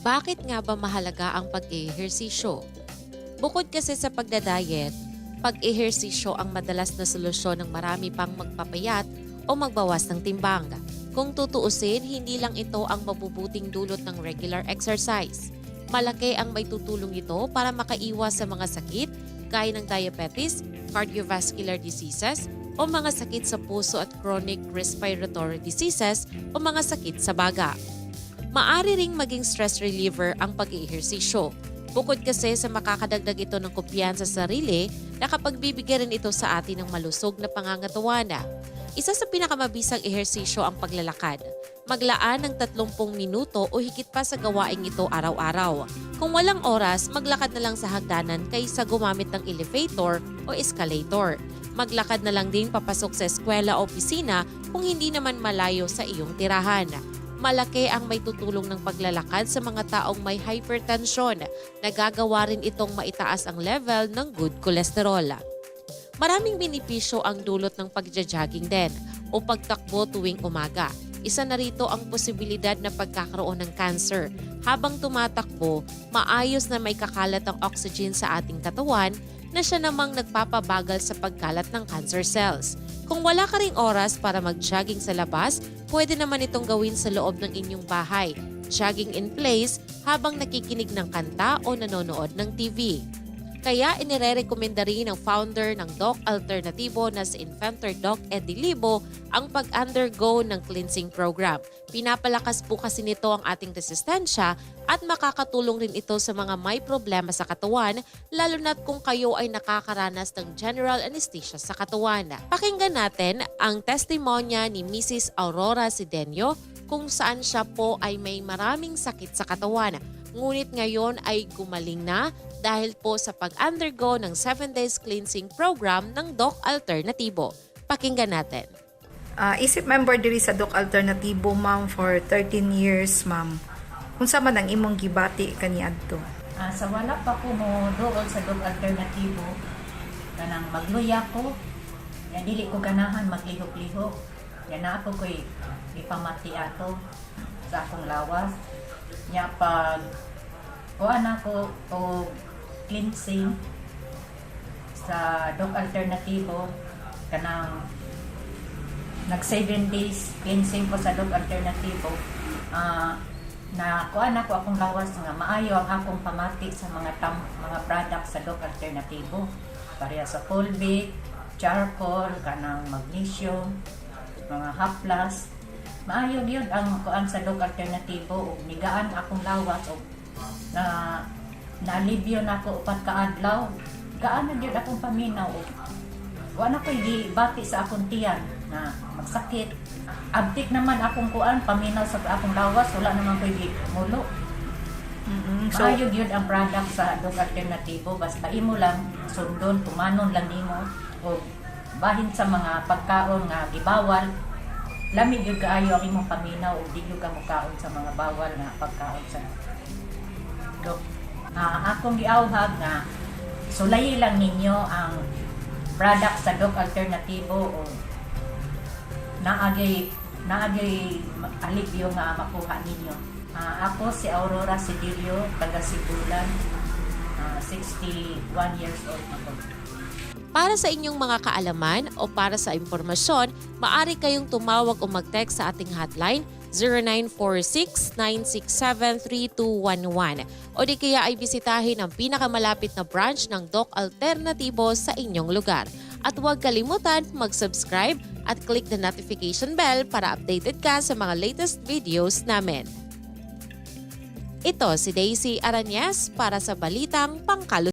Bakit nga ba mahalaga ang pag-ehersisyo? Bukod kasi sa pagdadayet, pag-ehersisyo ang madalas na solusyon ng marami pang magpapayat o magbawas ng timbang. Kung tutuusin, hindi lang ito ang mabubuting dulot ng regular exercise. Malaki ang may tutulong ito para makaiwas sa mga sakit gaya ng diabetes, cardiovascular diseases, o mga sakit sa puso at chronic respiratory diseases o mga sakit sa baga. Maari ring maging stress reliever ang pag-iihersisyo. Bukod kasi sa makakadagdag ito ng kumpiyansa sa sarili, nakapagbibigay rin ito sa atin ng malusog na pangangatawan. Isa sa pinakamabisang ehersisyo ang paglalakad. Maglaan ng 30 minuto o higit pa sa gawaing ito araw-araw. Kung walang oras, maglakad na lang sa hagdanan kaysa gumamit ng elevator o escalator. Maglakad na lang din papasok sa eskwela o opisina kung hindi naman malayo sa iyong tirahan. Malaki ang may tutulong ng paglalakad sa mga taong may hypertension. Nagagawa rin itong maitaas ang level ng good cholesterol. Maraming benepisyo ang dulot ng pagja-jogging din o pagtakbo tuwing umaga. Isa na rito ang posibilidad na pagkakaroon ng cancer. Habang tumatakbo, maayos na may kakalat ang oxygen sa ating katawan na siya namang nagpapabagal sa pagkalat ng cancer cells. Kung wala ka ring oras para mag-jogging sa labas, pwede naman itong gawin sa loob ng inyong bahay. Jogging in place habang nakikinig ng kanta o nanonood ng TV. Kaya inirerekomenda rin ng founder ng Doc Alternatibo na si Inventor Doc Eddie Libo ang pag-undergo ng cleansing program. Pinapalakas po kasi nito ang ating resistensya at makakatulong rin ito sa mga may problema sa katawan lalo na't kung kayo ay nakakaranas ng general anesthesia sa katawan. Pakinggan natin ang testimonya ni Mrs. Aurora Sidenio kung saan siya po ay may maraming sakit sa katawan. Ngunit ngayon ay gumaling na dahil po sa pag-undergo ng 7 days cleansing program ng Doc Alternatibo. Pakinggan natin. Ah, isip member diri sa Doc Alternatibo, ma'am, for 13 years, ma'am. Unsa man ang imong gibati kaniadto? Ah, sa wala pa ko mo doon sa dog alternatibo kanang magluya ko ya dili ko ganahan maglihok-lihok ya na ako ko'y ipamati ato sa akong lawas ya pag kuha na ko o cleansing sa dog alternatibo kanang nag 7 days cleansing ko sa dog alternativo ah na kuan ako akong lawas nga maayo ang akong pamati sa mga tam, mga product sa dog alternativo pareha sa fulvic charcoal kanang magnesium mga haplas maayo gyud ang kuan sa dog alternativo ug nigaan akong lawas ug na nalibyo na ako upat ka adlaw gaan na gyud akong paminaw ug wala ko bati sa akong tiyan na magsakit. Abtik naman akong kuan, paminaw sa akong lawas, wala naman ko mulo. mm So, Maayo yun ang product sa dog alternatibo, basta imo lang sundon, tumanon lang nimo o bahin sa mga pagkaon nga gibawal. Lamig yun kaayo ang imong paminaw o di yun ka mukaon sa mga bawal nga pagkaon sa dog. Ah, akong giawhag nga sulayi lang ninyo ang product sa dog alternatibo o naagay naagay alibyo nga makuha ninyo. Ah, ako si Aurora Sidirio, taga Sibulan, ah, 61 years old na po. Para sa inyong mga kaalaman o para sa impormasyon, maaari kayong tumawag o mag-text sa ating hotline 0946-967-3211 o di kaya ay bisitahin ang pinakamalapit na branch ng Doc Alternatibo sa inyong lugar. At huwag kalimutan mag-subscribe at click the notification bell para updated ka sa mga latest videos namin. Ito si Daisy Aranyes para sa Balitang Pangkalusugan.